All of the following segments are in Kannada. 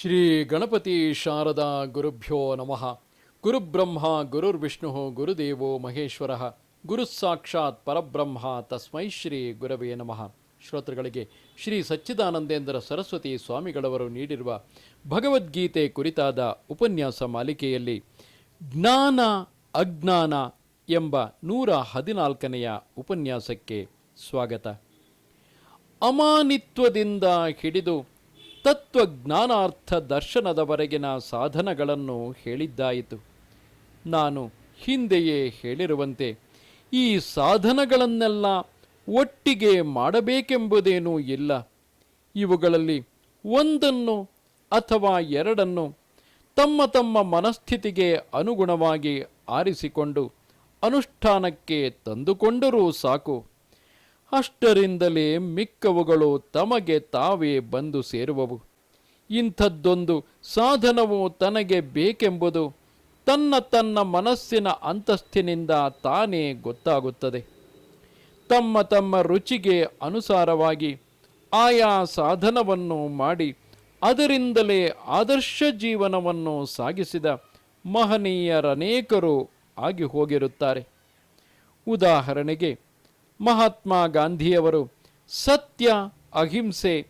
ಶ್ರೀ ಗಣಪತಿ ಶಾರದಾ ಗುರುಭ್ಯೋ ನಮಃ. ಗುರುಬ್ರಹ್ಮ, ಗುರುರ್ವಿಷ್ಣು, ಗುರುದೇವೋ ಮಹೇಶ್ವರ. ಗುರು ಸಾಕ್ಷಾತ್ ಪರಬ್ರಹ್ಮ, ತಸ್ಮೈ ಶ್ರೀ ಗುರವೇ ನಮಃ. ಶ್ರೋತೃಗಳಿಗೆ ಶ್ರೀ ಸಚ್ಚಿದಾನಂದೇಂದ್ರ ಸರಸ್ವತಿ ಸ್ವಾಮಿಗಳವರು ನೀಡಿರುವ ಭಗವದ್ಗೀತೆ ಕುರಿತಾದ ಉಪನ್ಯಾಸ ಮಾಲಿಕೆಯಲ್ಲಿ ಜ್ಞಾನ ಅಜ್ಞಾನ ಎಂಬ ನೂರ ಹದಿನಾಲ್ಕನೆಯ ಉಪನ್ಯಾಸಕ್ಕೆ ಸ್ವಾಗತ. ಅಮಾನಿತ್ವದಿಂದ ಹಿಡಿದು ತತ್ವಜ್ಞಾನಾರ್ಥ ದರ್ಶನದವರೆಗಿನ ಸಾಧನಗಳನ್ನು ಹೇಳಿದ್ದಾಯಿತು. ನಾನು ಹಿಂದೆಯೇ ಹೇಳಿರುವಂತೆ, ಈ ಸಾಧನಗಳನ್ನೆಲ್ಲ ಒಟ್ಟಿಗೆ ಮಾಡಬೇಕೆಂಬುದೇನೂ ಇಲ್ಲ. ಇವುಗಳಲ್ಲಿ ಒಂದನ್ನು ಅಥವಾ ಎರಡನ್ನು ತಮ್ಮ ತಮ್ಮ ಮನಸ್ಥಿತಿಗೆ ಅನುಗುಣವಾಗಿ ಆರಿಸಿಕೊಂಡು ಅನುಷ್ಠಾನಕ್ಕೆ ತಂದುಕೊಂಡರೂ ಸಾಕು. ಅಷ್ಟರಿಂದಲೇ ಮಿಕ್ಕವುಗಳು ತಮಗೆ ತಾವೇ ಬಂದು ಸೇರುವವು. ಇಂಥದ್ದೊಂದು ಸಾಧನವು ತನಗೆ ಬೇಕೆಂಬುದು ತನ್ನ ತನ್ನ ಮನಸ್ಸಿನ ಅಂತಸ್ತಿನಿಂದ ತಾನೇ ಗೊತ್ತಾಗುತ್ತದೆ. ತಮ್ಮ ತಮ್ಮ ರುಚಿಗೆ ಅನುಸಾರವಾಗಿ ಆಯಾ ಸಾಧನವನ್ನು ಮಾಡಿ ಅದರಿಂದಲೇ ಆದರ್ಶ ಜೀವನವನ್ನು ಸಾಗಿಸಿದ ಮಹನೀಯರನೇಕರು ಆಗಿ ಹೋಗಿರುತ್ತಾರೆ. ಉದಾಹರಣೆಗೆ ಮಹಾತ್ಮ ಗಾಂಧಿಯವರು ಸತ್ಯ, ಅಹಿಂಸೆ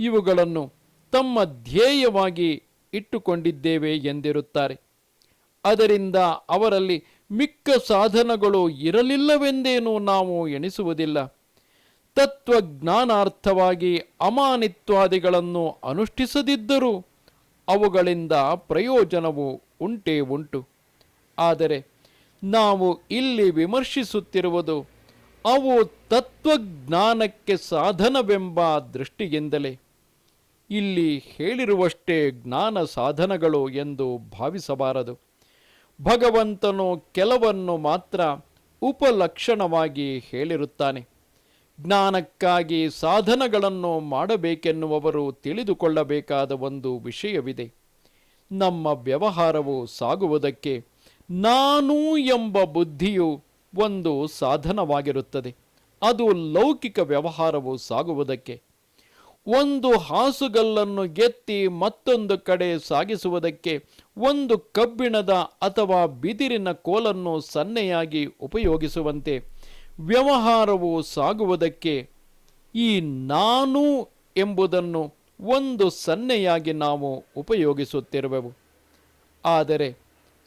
ಇವುಗಳನ್ನು ತಮ್ಮ ಧ್ಯೇಯವಾಗಿ ಇಟ್ಟುಕೊಂಡಿದ್ದೇವೆ ಎಂದಿರುತ್ತಾರೆ. ಅದರಿಂದ ಅವರಲ್ಲಿ ಮಿಕ್ಕ ಸಾಧನಗಳು ಇರಲಿಲ್ಲವೆಂದೇನೂ ನಾವು ಎಣಿಸುವುದಿಲ್ಲ. ತತ್ವಜ್ಞಾನಾರ್ಥವಾಗಿ ಅಮಾನಿತ್ವಾದಿಗಳನ್ನು ಅನುಷ್ಠಿಸದಿದ್ದರೂ ಅವುಗಳಿಂದ ಪ್ರಯೋಜನವು ಉಂಟೇ ಉಂಟು. ಆದರೆ ನಾವು ಇಲ್ಲಿ ವಿಮರ್ಶಿಸುತ್ತಿರುವುದು ಅವು ತತ್ವಜ್ಞಾನಕ್ಕೆ ಸಾಧನವೆಂಬ ದೃಷ್ಟಿಯಿಂದಲೇ. ಇಲ್ಲಿ ಹೇಳಿರುವಷ್ಟೇ ಜ್ಞಾನ ಸಾಧನಗಳು ಎಂದು ಭಾವಿಸಬಾರದು. ಭಗವಂತನು ಕೆಲವನ್ನು ಮಾತ್ರ ಉಪಲಕ್ಷಣವಾಗಿ ಹೇಳಿರುತ್ತಾನೆ. ಜ್ಞಾನಕ್ಕಾಗಿ ಸಾಧನಗಳನ್ನು ಮಾಡಬೇಕೆನ್ನುವವರು ತಿಳಿದುಕೊಳ್ಳಬೇಕಾದ ಒಂದು ವಿಷಯವಿದೆ. ನಮ್ಮ ವ್ಯವಹಾರವು ಸಾಗುವುದಕ್ಕೆ ನಾನು ಎಂಬ ಬುದ್ಧಿಯು ಒಂದು ಸಾಧನವಾಗಿರುತ್ತದೆ. ಅದು ಲೌಕಿಕ ವ್ಯವಹಾರವು ಸಾಗುವುದಕ್ಕೆ. ಒಂದು ಹಾಸುಗಲ್ಲನ್ನು ಗೆತ್ತಿ ಮತ್ತೊಂದು ಕಡೆ ಸಾಗಿಸುವುದಕ್ಕೆ ಒಂದು ಕಬ್ಬಿಣದ ಅಥವಾ ಬಿದಿರಿನ ಕೋಲನ್ನು ಸನ್ನೆಯಾಗಿ ಉಪಯೋಗಿಸುವಂತೆ ವ್ಯವಹಾರವು ಸಾಗುವುದಕ್ಕೆ ಈ ನಾನು ಎಂಬುದನ್ನು ಒಂದು ಸನ್ನೆಯಾಗಿ ನಾವು ಉಪಯೋಗಿಸುತ್ತಿರುವೆವು. ಆದರೆ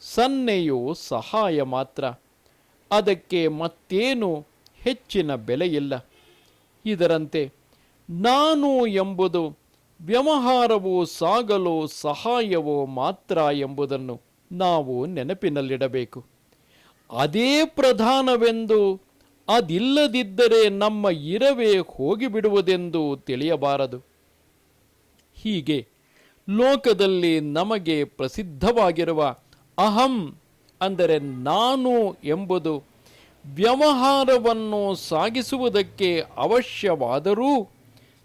ಸನ್ನೆಯು ಸಹಾಯ ಮಾತ್ರ. ಅದಕ್ಕೆ ಮತ್ತೇನು ಹೆಚ್ಚಿನ ಬೆಲೆಯಿಲ್ಲ. ಇದರಂತೆ ನಾನು ಎಂಬುದು ವ್ಯವಹಾರವು ಸಾಗಲು ಸಹಾಯವೋ ಮಾತ್ರ ಎಂಬುದನ್ನು ನಾವು ನೆನಪಿನಲ್ಲಿಡಬೇಕು. ಅದೇ ಪ್ರಧಾನವೆಂದು ಅದಿಲ್ಲದಿದ್ದರೆ ನಮ್ಮ ಇರವೇ ಹೋಗಿಬಿಡುವುದೆಂದು ತಿಳಿಯಬಾರದು. ಹೀಗೆ ಲೋಕದಲ್ಲಿ ನಮಗೆ ಪ್ರಸಿದ್ಧವಾಗಿರುವ ಅಹಂ ಅಂದರೆ ನಾನು ಎಂಬುದು ವ್ಯವಹಾರವನ್ನು ಸಾಗಿಸುವುದಕ್ಕೆ ಅವಶ್ಯವಾದರೂ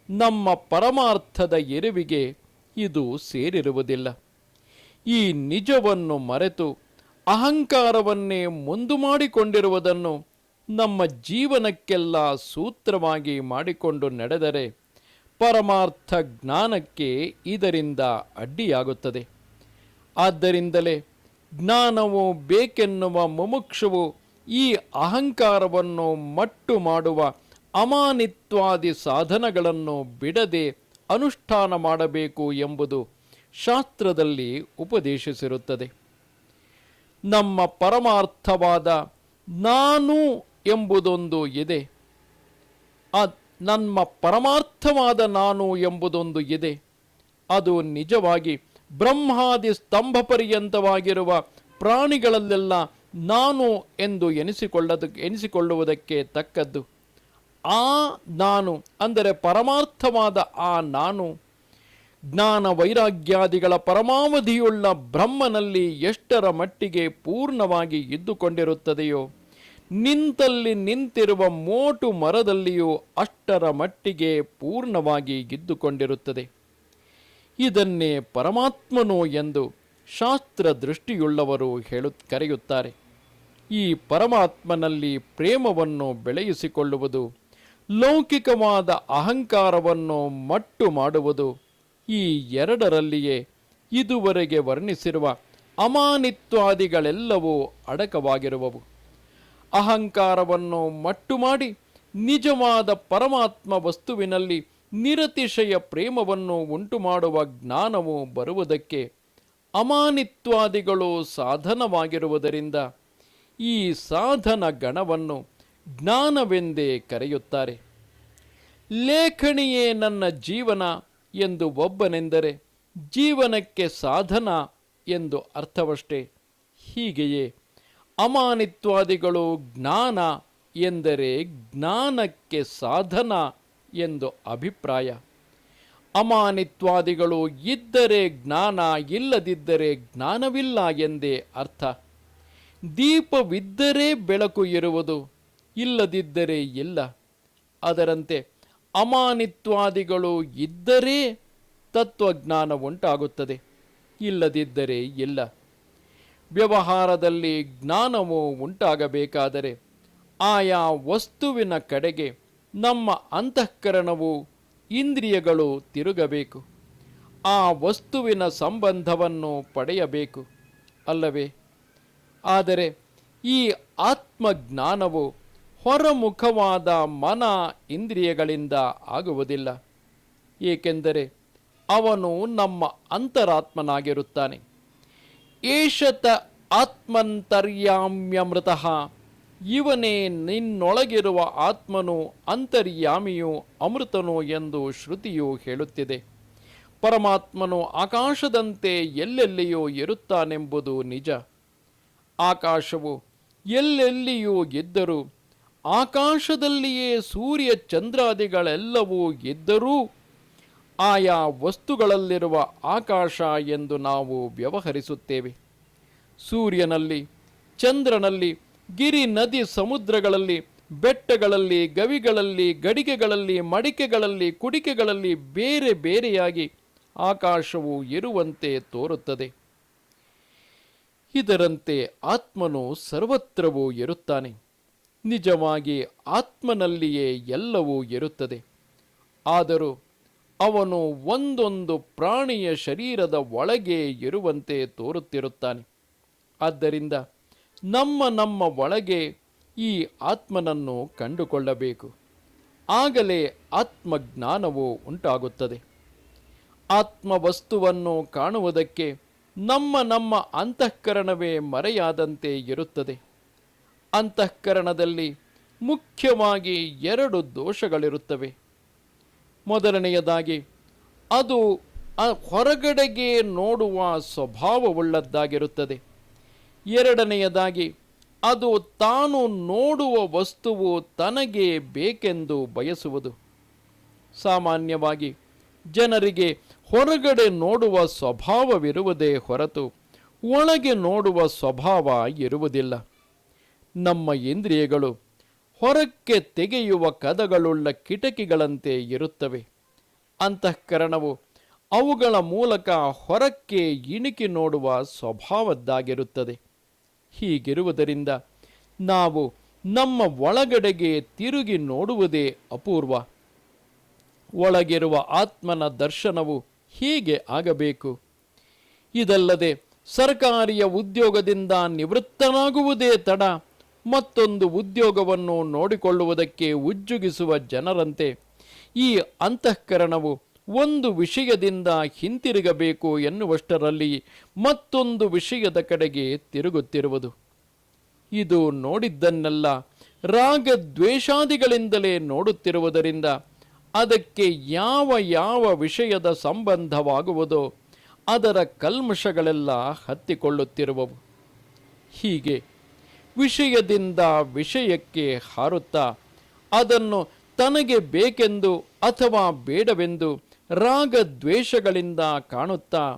ನಮ್ಮ ಪರಮಾರ್ಥದ ಎರುವಿಗೆ ಇದು ಸೇರಿರುವುದಿಲ್ಲ. ಈ ನಿಜವನ್ನು ಮರೆತು ಅಹಂಕಾರವನ್ನೇ ಮುಂದು ಮಾಡಿಕೊಂಡಿರುವುದನ್ನು ನಮ್ಮ ಜೀವನಕ್ಕೆಲ್ಲ ಸೂತ್ರವಾಗಿ ಮಾಡಿಕೊಂಡು ನಡೆದರೆ ಪರಮಾರ್ಥ ಜ್ಞಾನಕ್ಕೆ ಇದರಿಂದ ಅಡ್ಡಿಯಾಗುತ್ತದೆ. ಆದ್ದರಿಂದಲೇ ಜ್ಞಾನವು ಬೇಕೆನ್ನುವ ಮುಮುಕ್ಷುವು ಈ ಅಹಂಕಾರವನ್ನು ಮಟ್ಟು ಮಾಡುವ ಅಮಾನಿತ್ವಾದಿ ಸಾಧನಗಳನ್ನು ಬಿಡದೆ ಅನುಷ್ಠಾನ ಮಾಡಬೇಕು ಎಂಬುದು ಶಾಸ್ತ್ರದಲ್ಲಿ ಉಪದೇಶಿಸಿರುತ್ತದೆ. ನಮ್ಮ ಪರಮಾರ್ಥವಾದ ನಾನು ಎಂಬುದೊಂದು ಇದೆ. ನಮ್ಮ ಪರಮಾರ್ಥವಾದ ನಾನು ಎಂಬುದೊಂದು ಇದೆ. ಅದು ನಿಜವಾಗಿ ಬ್ರಹ್ಮಾದಿ ಸ್ತಂಭ ಪರ್ಯಂತವಾಗಿರುವ ಪ್ರಾಣಿಗಳಲ್ಲೆಲ್ಲ ನಾನು ಎಂದು ಎನಿಸಿಕೊಳ್ಳದ, ಎನಿಸಿಕೊಳ್ಳುವುದಕ್ಕೆ ತಕ್ಕದ್ದು. ಆ ನಾನು ಅಂದರೆ ಪರಮಾರ್ಥವಾದ ಆ ನಾನು, ಜ್ಞಾನ ವೈರಾಗ್ಯಾದಿಗಳ ಪರಮಾವಧಿಯುಳ್ಳ ಬ್ರಹ್ಮನಲ್ಲಿ ಎಷ್ಟರ ಮಟ್ಟಿಗೆ ಪೂರ್ಣವಾಗಿ ಇದ್ದುಕೊಂಡಿರುತ್ತದೆಯೋ, ನಿಂತಲ್ಲಿ ನಿಂತಿರುವ ಮೋಟು ಮರದಲ್ಲಿಯೂ ಅಷ್ಟರ ಮಟ್ಟಿಗೆ ಪೂರ್ಣವಾಗಿ ಇದ್ದುಕೊಂಡಿರುತ್ತದೆ. ಇದನ್ನೇ ಪರಮಾತ್ಮನು ಎಂದು ಶಾಸ್ತ್ರ ದೃಷ್ಟಿಯುಳ್ಳವರು ಹೇಳು, ಕರೆಯುತ್ತಾರೆ. ಈ ಪರಮಾತ್ಮನಲ್ಲಿ ಪ್ರೇಮವನ್ನು ಬೆಳೆಯಿಸಿಕೊಳ್ಳುವುದು, ಲೌಕಿಕವಾದ ಅಹಂಕಾರವನ್ನು ಮಟ್ಟು ಮಾಡುವುದು, ಈ ಎರಡರಲ್ಲಿಯೇ ಇದುವರೆಗೆ ವರ್ಣಿಸಿರುವ ಅಮಾನಿತ್ವಾದಿಗಳೆಲ್ಲವೂ ಅಡಕವಾಗಿರುವವು. ಅಹಂಕಾರವನ್ನು ಮಟ್ಟು ಮಾಡಿ ನಿಜವಾದ ಪರಮಾತ್ಮ ವಸ್ತುವಿನಲ್ಲಿ ನಿರತಿಶಯ ಪ್ರೇಮವನ್ನು ಉಂಟು ಮಾಡುವ ಜ್ಞಾನವು ಬರುವುದಕ್ಕೆ ಅಮಾನಿತ್ವಾದಿಗಳು ಸಾಧನವಾಗಿರುವುದರಿಂದ ಈ ಸಾಧನ ಗಣವನ್ನು ಜ್ಞಾನವೆಂದೇ ಕರೆಯುತ್ತಾರೆ. ಲೇಖಣಿಯೇ ನನ್ನ ಜೀವನ ಎಂದು ಒಬ್ಬನೆಂದರೆ ಜೀವನಕ್ಕೆ ಸಾಧನ ಎಂದು ಅರ್ಥವಷ್ಟೇ. ಹೀಗೆಯೇ ಅಮಾನಿತ್ವಾದಿಗಳು ಜ್ಞಾನ ಎಂದರೆ ಜ್ಞಾನಕ್ಕೆ ಸಾಧನ ಎಂದು ಅಭಿಪ್ರಾಯ. ಅಮಾನಿತ್ವಾದಿಗಳು ಇದ್ದರೆ ಜ್ಞಾನ ಇಲ್ಲದಿದ್ದರೆ ಜ್ಞಾನವಿಲ್ಲ ಎಂದೇ ಅರ್ಥ. ದೀಪವಿದ್ದರೆ ಬೆಳಕು ಇರುವುದು, ಇಲ್ಲದಿದ್ದರೆ ಇಲ್ಲ. ಅದರಂತೆ ಅಮಾನಿತ್ವಾದಿಗಳು ಇದ್ದರೆ ತತ್ವಜ್ಞಾನ ಉಂಟಾಗುತ್ತದೆ ಇಲ್ಲದಿದ್ದರೆ ಇಲ್ಲ. ವ್ಯವಹಾರದಲ್ಲಿ ಜ್ಞಾನವು ಉಂಟಾಗಬೇಕಾದರೆ ಆಯಾ ವಸ್ತುವಿನ ಕಡೆಗೆ ನಮ್ಮ ಅಂತಃಕರಣವು ಇಂದ್ರಿಯಗಳು ತಿರುಗಬೇಕು. ಆ ವಸ್ತುವಿನ ಸಂಬಂಧವನ್ನು ಪಡೆಯಬೇಕು, ಅಲ್ಲವೇ? ಆದರೆ ಈ ಆತ್ಮಜ್ಞಾನವು ಹೊರಮುಖವಾದ ಮನ ಇಂದ್ರಿಯಗಳಿಂದ ಆಗುವುದಿಲ್ಲ. ಏಕೆಂದರೆ ಅವನು ನಮ್ಮ ಅಂತರಾತ್ಮನಾಗಿರುತ್ತಾನೆ. ಏಷತ ಆತ್ಮಂತರ್ಯಾಮ್ಯಮೃತ ಇವನೇ ನಿನ್ನೊಳಗಿರುವ ಆತ್ಮನು, ಅಂತರ್ಯಾಮಿಯು ಅಮೃತನು ಎಂದು ಶ್ರುತಿಯು ಹೇಳುತ್ತಿದೆ. ಪರಮಾತ್ಮನು ಆಕಾಶದಂತೆ ಎಲ್ಲೆಲ್ಲಿಯೂ ಇರುತ್ತಾನೆಂಬುದು ನಿಜ. ಆಕಾಶವು ಎಲ್ಲೆಲ್ಲಿಯೂ ಇದ್ದರೂ, ಆಕಾಶದಲ್ಲಿಯೇ ಸೂರ್ಯ ಚಂದ್ರಾದಿಗಳೆಲ್ಲವೂ ಇದ್ದರೂ, ಆಯಾ ವಸ್ತುಗಳಲ್ಲಿರುವ ಆಕಾಶ ಎಂದು ನಾವು ವ್ಯವಹರಿಸುತ್ತೇವೆ. ಸೂರ್ಯನಲ್ಲಿ, ಚಂದ್ರನಲ್ಲಿ ಗಿರಿ ನದಿ ಸಮುದ್ರಗಳಲ್ಲಿ, ಬೆಟ್ಟಗಳಲ್ಲಿ, ಗವಿಗಳಲ್ಲಿ, ಗಡಿಗೆಗಳಲ್ಲಿ, ಮಡಿಕೆಗಳಲ್ಲಿ, ಕುಡಿಕೆಗಳಲ್ಲಿ ಬೇರೆ ಬೇರೆಯಾಗಿ ಆಕಾಶವು ಇರುವಂತೆ ತೋರುತ್ತದೆ. ಇದರಂತೆ ಆತ್ಮನು ಸರ್ವತ್ರವೂ ಇರುತ್ತಾನೆ ನಿಜವಾಗಿ ಆತ್ಮನಲ್ಲಿಯೇ ಎಲ್ಲವೂ ಇರುತ್ತದೆ ಆದರೂ ಅವನು ಒಂದೊಂದು ಪ್ರಾಣಿಯ ಶರೀರದ ಒಳಗೆ ಇರುವಂತೆ ತೋರುತ್ತಿರುತ್ತಾನೆ. ಆದ್ದರಿಂದ ನಮ್ಮ ನಮ್ಮ ಒಳಗೆ ಈ ಆತ್ಮನನ್ನು ಕಂಡುಕೊಳ್ಳಬೇಕು. ಆಗಲೇ ಆತ್ಮಜ್ಞಾನವು ಉಂಟಾಗುತ್ತದೆ. ಆತ್ಮವಸ್ತುವನ್ನು ಕಾಣುವುದಕ್ಕೆ ನಮ್ಮ ನಮ್ಮ ಅಂತಃಕರಣವೇ ಮರೆಯಾದಂತೆ ಇರುತ್ತದೆ. ಅಂತಃಕರಣದಲ್ಲಿ ಮುಖ್ಯವಾಗಿ ಎರಡು ದೋಷಗಳಿರುತ್ತವೆ. ಮೊದಲನೆಯದಾಗಿ, ಅದು ಹೊರಗಡೆಗೆ ನೋಡುವ ಸ್ವಭಾವವುಳ್ಳದ್ದಾಗಿರುತ್ತದೆ. ಎರಡನೆಯದಾಗಿ, ಅದು ತಾನು ನೋಡುವ ವಸ್ತುವು ತನಗೆ ಬೇಕೆಂದು ಬಯಸುವುದು. ಸಾಮಾನ್ಯವಾಗಿ, ಜನರಿಗೆ ಹೊರಗಡೆ ನೋಡುವ ಸ್ವಭಾವವಿರುವುದೇ ಹೊರತು, ಒಳಗೆ ನೋಡುವ ಸ್ವಭಾವ ಇರುವುದಿಲ್ಲ. ನಮ್ಮ ಇಂದ್ರಿಯಗಳು ಹೊರಕ್ಕೆ ತೆಗೆಯುವ ಕದಗಳುಳ್ಳ ಕಿಟಕಿಗಳಂತೆ ಇರುತ್ತವೆ. ಅಂತಃಕರಣವು ಅವುಗಳ ಮೂಲಕ ಹೊರಕ್ಕೆ ಇಣುಕಿ ನೋಡುವ ಸ್ವಭಾವದ್ದಾಗಿರುತ್ತದೆ. ಹೀಗಿರುವುದರಿಂದ ನಾವು ನಮ್ಮ ಒಳಗಡೆಗೆ ತಿರುಗಿ ನೋಡುವುದೇ ಅಪೂರ್ವ. ಒಳಗಿರುವ ಆತ್ಮನ ದರ್ಶನವು ಹೀಗೆ ಆಗಬೇಕು. ಇದಲ್ಲದೆ ಸರ್ಕಾರಿಯ ಉದ್ಯೋಗದಿಂದ ನಿವೃತ್ತನಾಗುವುದೇ ತಡ, ಮತ್ತೊಂದು ಉದ್ಯೋಗವನ್ನು ನೋಡಿಕೊಳ್ಳುವುದಕ್ಕೆ ಉಜ್ಜುಗಿಸುವ ಜನರಂತೆ ಈ ಅಂತಃಕರಣವು ಒಂದು ವಿಷಯದಿಂದ ಹಿಂತಿರುಗಬೇಕು ಎನ್ನುವಷ್ಟರಲ್ಲಿ ಮತ್ತೊಂದು ವಿಷಯದ ಕಡೆಗೆ ತಿರುಗುತ್ತಿರುವುದು. ಇದು ನೋಡಿದ್ದನ್ನೆಲ್ಲ ರಾಗದ್ವೇಷಾದಿಗಳಿಂದಲೇ ನೋಡುತ್ತಿರುವುದರಿಂದ ಅದಕ್ಕೆ ಯಾವ ಯಾವ ವಿಷಯದ ಸಂಬಂಧವಾಗುವುದೋ ಅದರ ಕಲ್ಮಶಗಳೆಲ್ಲ ಹತ್ತಿಕೊಳ್ಳುತ್ತಿರುವವು. ಹೀಗೆ ವಿಷಯದಿಂದ ವಿಷಯಕ್ಕೆ ಹಾರುತ್ತಾ ಅದನ್ನು ತನಗೆ ಬೇಕೆಂದು ಅಥವಾ ಬೇಡವೆಂದು ರಾಗ ದ್ವೇಷಗಳಿಂದ ಕಾಣುತ್ತಾ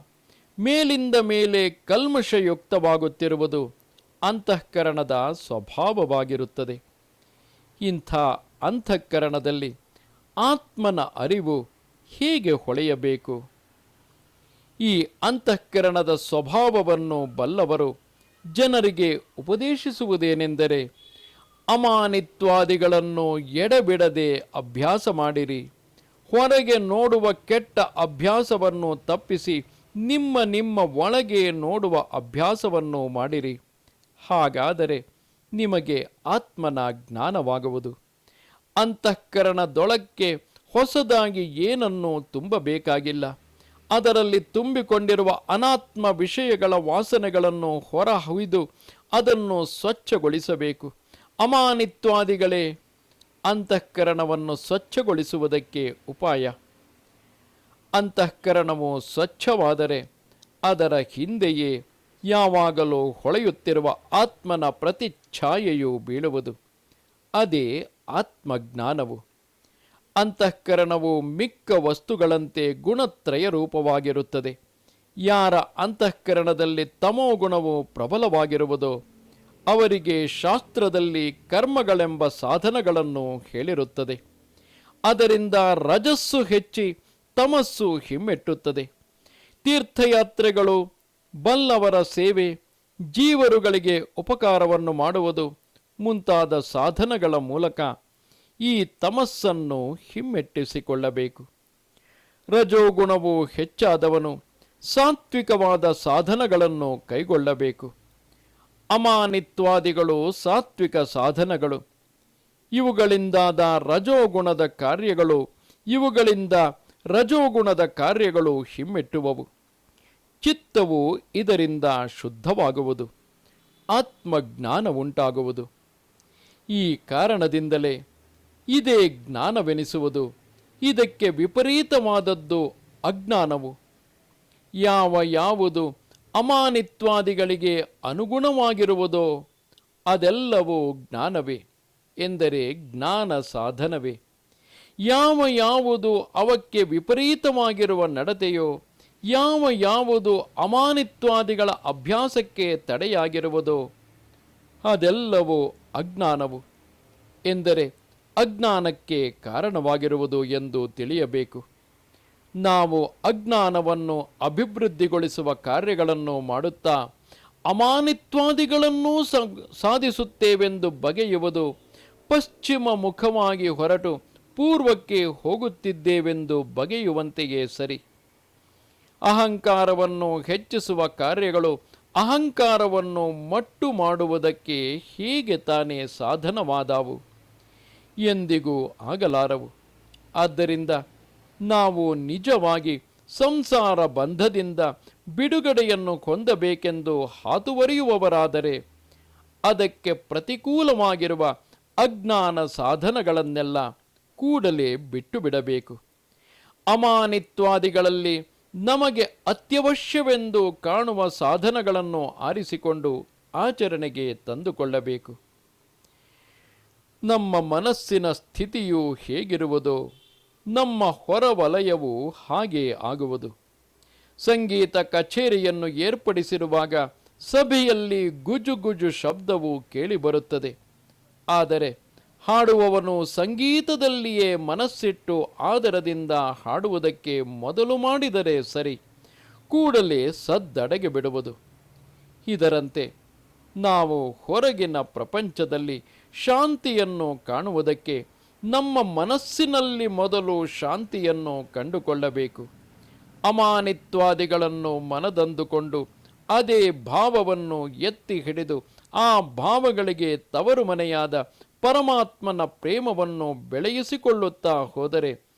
ಮೇಲಿಂದ ಮೇಲೆ ಕಲ್ಮಶಯುಕ್ತವಾಗುತ್ತಿರುವುದು ಅಂತಃಕರಣದ ಸ್ವಭಾವವಾಗಿರುತ್ತದೆ. ಇಂಥ ಅಂತಃಕರಣದಲ್ಲಿ ಆತ್ಮನ ಅರಿವು ಹೇಗೆ ಹೊಳೆಯಬೇಕು? ಈ ಅಂತಃಕರಣದ ಸ್ವಭಾವವನ್ನು ಬಲ್ಲವರು ಜನರಿಗೆ ಉಪದೇಶಿಸುವುದೇನೆಂದರೆ, ಅಮಾನಿತ್ವಾದಿಗಳನ್ನು ಎಡಬಿಡದೆ ಅಭ್ಯಾಸ ಮಾಡಿರಿ. ಹೊರಗೆ ನೋಡುವ ಕೆಟ್ಟ ಅಭ್ಯಾಸವನ್ನು ತಪ್ಪಿಸಿ, ನಿಮ್ಮ ನಿಮ್ಮ ಒಳಗೆ ನೋಡುವ ಅಭ್ಯಾಸವನ್ನು ಮಾಡಿರಿ. ಹಾಗಾದರೆ ನಿಮಗೆ ಆತ್ಮನ ಜ್ಞಾನವಾಗುವುದು. ಅಂತಃಕರಣದೊಳಕ್ಕೆ ಹೊಸದಾಗಿ ಏನನ್ನೂ ತುಂಬಬೇಕಾಗಿಲ್ಲ. ಅದರಲ್ಲಿ ತುಂಬಿಕೊಂಡಿರುವ ಅನಾತ್ಮ ವಿಷಯಗಳ ವಾಸನೆಗಳನ್ನು ಹೊರಹೊಯ್ದು ಅದನ್ನು ಸ್ವಚ್ಛಗೊಳಿಸಬೇಕು. ಅಮಾನಿತ್ವಾದಿಗಳೇ ಅಂತಃಕರಣವನ್ನು ಸ್ವಚ್ಛಗೊಳಿಸುವುದಕ್ಕೆ ಉಪಾಯ. ಅಂತಃಕರಣವು ಸ್ವಚ್ಛವಾದರೆ ಅದರ ಹಿಂದೆಯೇ ಯಾವಾಗಲೂ ಹೊಳೆಯುತ್ತಿರುವ ಆತ್ಮನ ಪ್ರತಿಛಾಯೆಯು ಬೀಳುವುದು. ಅದೇ ಆತ್ಮಜ್ಞಾನವು. ಅಂತಃಕರಣವು ಮಿಕ್ಕ ವಸ್ತುಗಳಂತೆ ಗುಣತ್ರಯ ರೂಪವಾಗಿರುತ್ತದೆ ಯಾರ ಅಂತಃಕರಣದಲ್ಲಿ ತಮೋಗುಣವು ಪ್ರಬಲವಾಗಿರುವುದೋ ಅವರಿಗೆ ಶಾಸ್ತ್ರದಲ್ಲಿ ಕರ್ಮಗಳೆಂಬ ಸಾಧನಗಳನ್ನು ಹೇಳಿರುತ್ತದೆ. ಅದರಿಂದ ರಜಸ್ಸು ಹೆಚ್ಚಿ ತಮಸ್ಸು ಹಿಮ್ಮೆಟ್ಟುತ್ತದೆ. ತೀರ್ಥಯಾತ್ರೆಗಳು, ಬಲ್ಲವರ ಸೇವೆ, ಜೀವರುಗಳಿಗೆ ಉಪಕಾರವನ್ನು ಮಾಡುವುದು ಮುಂತಾದ ಸಾಧನಗಳ ಮೂಲಕ ಈ ತಮಸ್ಸನ್ನು ಹಿಮ್ಮೆಟ್ಟಿಸಿಕೊಳ್ಳಬೇಕು. ರಜೋಗುಣವು ಹೆಚ್ಚಾದವನು ಸಾತ್ವಿಕವಾದ ಸಾಧನಗಳನ್ನು ಕೈಗೊಳ್ಳಬೇಕು. ಅಮಾನಿತ್ವಾದಿಗಳು, ಸಾತ್ವಿಕ ಸಾಧನಗಳು. ಇವುಗಳಿಂದಾದ ರಜೋಗುಣದ ಕಾರ್ಯಗಳು, ಇವುಗಳಿಂದ ರಜೋಗುಣದ ಕಾರ್ಯಗಳು ಹಿಮ್ಮೆಟ್ಟುವವು. ಚಿತ್ತವು ಇದರಿಂದ ಶುದ್ಧವಾಗುವುದು. ಆತ್ಮಜ್ಞಾನ ಉಂಟಾಗುವುದು ಈ ಕಾರಣದಿಂದಲೇ ಇದೇ ಜ್ಞಾನವೆನಿಸುವುದು. ಇದಕ್ಕೆ ವಿಪರೀತವಾದದ್ದು ಅಜ್ಞಾನವು. ಯಾವ ಯಾವುದು ಅಮಾನಿತ್ವಾದಿಗಳಿಗೆ ಅನುಗುಣವಾಗಿರುವುದೋ ಅದೆಲ್ಲವೂ ಜ್ಞಾನವೇ ಎಂದರೆ ಜ್ಞಾನ ಸಾಧನವೇ. ಯಾವ ಯಾವುದು ಅವಕ್ಕೆ ವಿಪರೀತವಾಗಿರುವ ನಡತೆಯೋ, ಯಾವ ಯಾವುದು ಅಮಾನಿತ್ವಾದಿಗಳ ಅಭ್ಯಾಸಕ್ಕೆ ತಡೆಯಾಗಿರುವುದೋ, ಅದೆಲ್ಲವೂ ಅಜ್ಞಾನವು ಎಂದರೆ ಅಜ್ಞಾನಕ್ಕೆ ಕಾರಣವಾಗಿರುವುದು ಎಂದು ತಿಳಿಯಬೇಕು. ನಾವು ಅಜ್ಞಾನವನ್ನು ಅಭಿವೃದ್ಧಿಗೊಳಿಸುವ ಕಾರ್ಯಗಳನ್ನು ಮಾಡುತ್ತಾ ಅಮಾನಿತ್ವಾದಿಗಳನ್ನೂ ಸಾಧಿಸುತ್ತೇವೆಂದು ಬಗೆಯುವುದು ಪಶ್ಚಿಮ ಮುಖವಾಗಿ ಹೊರಟು ಪೂರ್ವಕ್ಕೆ ಹೋಗುತ್ತಿದ್ದೇವೆಂದು ಬಗೆಯುವಂತೆಯೇ ಸರಿ. ಅಹಂಕಾರವನ್ನು ಹೆಚ್ಚಿಸುವ ಕಾರ್ಯಗಳು ಅಹಂಕಾರವನ್ನು ಮಟ್ಟು ಮಾಡುವುದಕ್ಕೆ ಹೀಗೆ ತಾನೇ ಸಾಧನವಾದವು. ಎಂದಿಗೂ ಆಗಲಾರವು. ಆದ್ದರಿಂದ ನಾವು ನಿಜವಾಗಿ ಸಂಸಾರ ಬಂಧದಿಂದ ಬಿಡುಗಡೆಯನ್ನು ಹೊಂದಬೇಕೆಂದು ಹಾತುವರಿಯುವವರಾದರೆ ಅದಕ್ಕೆ ಪ್ರತಿಕೂಲವಾಗಿರುವ ಅಜ್ಞಾನ ಸಾಧನಗಳನ್ನೆಲ್ಲ ಕೂಡಲೇ ಬಿಟ್ಟು ಬಿಡಬೇಕು ಅಮಾನಿತ್ವಾದಿಗಳಲ್ಲಿ ನಮಗೆ ಅತ್ಯವಶ್ಯವೆಂದು ಕಾಣುವ ಸಾಧನಗಳನ್ನು ಆರಿಸಿಕೊಂಡು ಆಚರಣೆಗೆ ತಂದುಕೊಳ್ಳಬೇಕು. ನಮ್ಮ ಮನಸ್ಸಿನ ಸ್ಥಿತಿಯು ಹೇಗಿರುವುದೋ ನಮ್ಮ ಹೊರವಲಯವು ಹಾಗೆ ಆಗುವುದು. ಸಂಗೀತ ಕಚೇರಿಯನ್ನು ಏರ್ಪಡಿಸಿರುವಾಗ ಸಭೆಯಲ್ಲಿ ಗುಜು ಗುಜು ಶಬ್ದವು ಕೇಳಿಬರುತ್ತದೆ ಆದರೆ ಹಾಡುವವನು ಸಂಗೀತದಲ್ಲಿಯೇ ಮನಸ್ಸಿಟ್ಟು ಆದರದಿಂದ ಹಾಡುವುದಕ್ಕೆ ಮೊದಲು ಮಾಡಿದರೆ ಸರಿ, ಕೂಡಲೇ ಸದ್ದಡಗೆ ಬಿಡುವುದು. ಇದರಂತೆ ನಾವು ಹೊರಗಿನ ಪ್ರಪಂಚದಲ್ಲಿ ಶಾಂತಿಯನ್ನು ಕಾಣುವುದಕ್ಕೆ ನಮ್ಮ ಮನಸ್ಸಿನಲ್ಲಿ ಮೊದಲು ಶಾಂತಿಯನ್ನು ಕಂಡುಕೊಳ್ಳಬೇಕು. ಅಮಾನಿತ್ವಾದಿಗಳನ್ನು ಮನದಂದುಕೊಂಡು ಅದೇ ಭಾವವನ್ನು ಎತ್ತಿ ಹಿಡಿದು ಆ ಭಾವಗಳಿಗೆ ತವರು ಮನೆಯಾದ ಪರಮಾತ್ಮನ ಪ್ರೇಮವನ್ನು ಬೆಳೆಯಿಸಿಕೊಳ್ಳುತ್ತಾ ಹೋದರೆ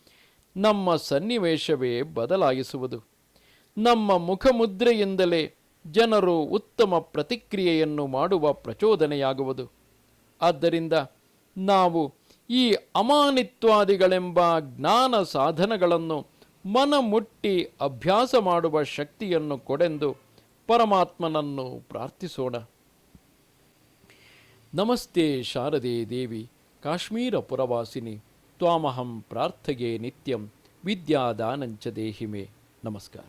ನಮ್ಮ ಸನ್ನಿವೇಶವೇ ಬದಲಾಯಿಸುವುದು. ನಮ್ಮ ಮುಖಮುದ್ರೆಯಿಂದಲೇ ಜನರು ಉತ್ತಮ ಪ್ರತಿಕ್ರಿಯೆಯನ್ನು ಮಾಡುವ ಪ್ರಚೋದನೆಯಾಗುವುದು. ಆದ್ದರಿಂದ ನಾವು ಈ ಅಮಾನಿತ್ವಾದಿಗಳೆಂಬ ಜ್ಞಾನ ಸಾಧನಗಳನ್ನು ಮನ ಮುಟ್ಟಿ ಅಭ್ಯಾಸ ಮಾಡುವ ಶಕ್ತಿಯನ್ನು ಕೊಡೆಂದು ಪರಮಾತ್ಮನನ್ನು ಪ್ರಾರ್ಥಿಸೋಣ. ನಮಸ್ತೆ ಶಾರದೆ ದೇವಿ, ಕಾಶ್ಮೀರ ಪುರವಾಸಿನಿ, ತ್ವಾಮಹಂ ಪ್ರಾರ್ಥಗೆ ನಿತ್ಯಂ, ವಿದ್ಯಾದಾನಂಚ ದೇಹಿಮೆ. ನಮಸ್ಕಾರ.